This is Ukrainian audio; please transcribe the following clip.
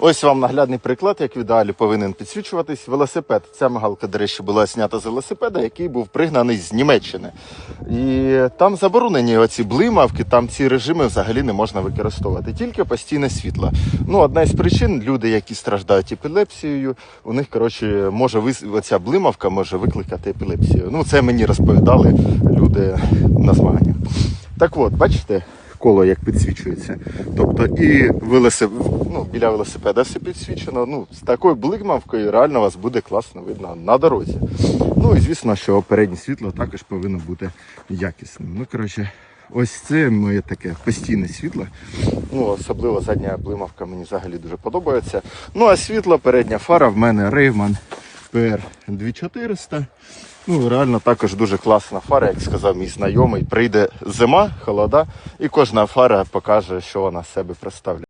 Ось вам наглядний приклад, як в ідеалі повинен підсвічуватись велосипед. Ця мигалка, до речі, була знята з велосипеда, який був пригнаний з Німеччини. І там заборонені оці блимавки, там ці режими взагалі не можна використовувати, тільки постійне світло. Ну, одна із причин, люди, які страждають епілепсією, у них коротше може оця блимавка може викликати епілепсію. Ну, це мені розповідали люди на змаганнях. Так от, бачите, коло як підсвічується. Тобто і велосип... ну, біля велосипеда все підсвічено. Ну, З такою блигмавкою реально вас буде класно видно на дорозі. Ну і звісно, що переднє світло також повинно бути якісним. Ну, коротше, Ось це моє таке постійне світло. Ну, Особливо задня блимавка мені взагалі дуже подобається. Ну а світло, передня фара в мене Рейвман FPR2400. Ну, Реально також дуже класна фара, як сказав мій знайомий. Прийде зима, холода, і кожна фара покаже, що вона себе представляє.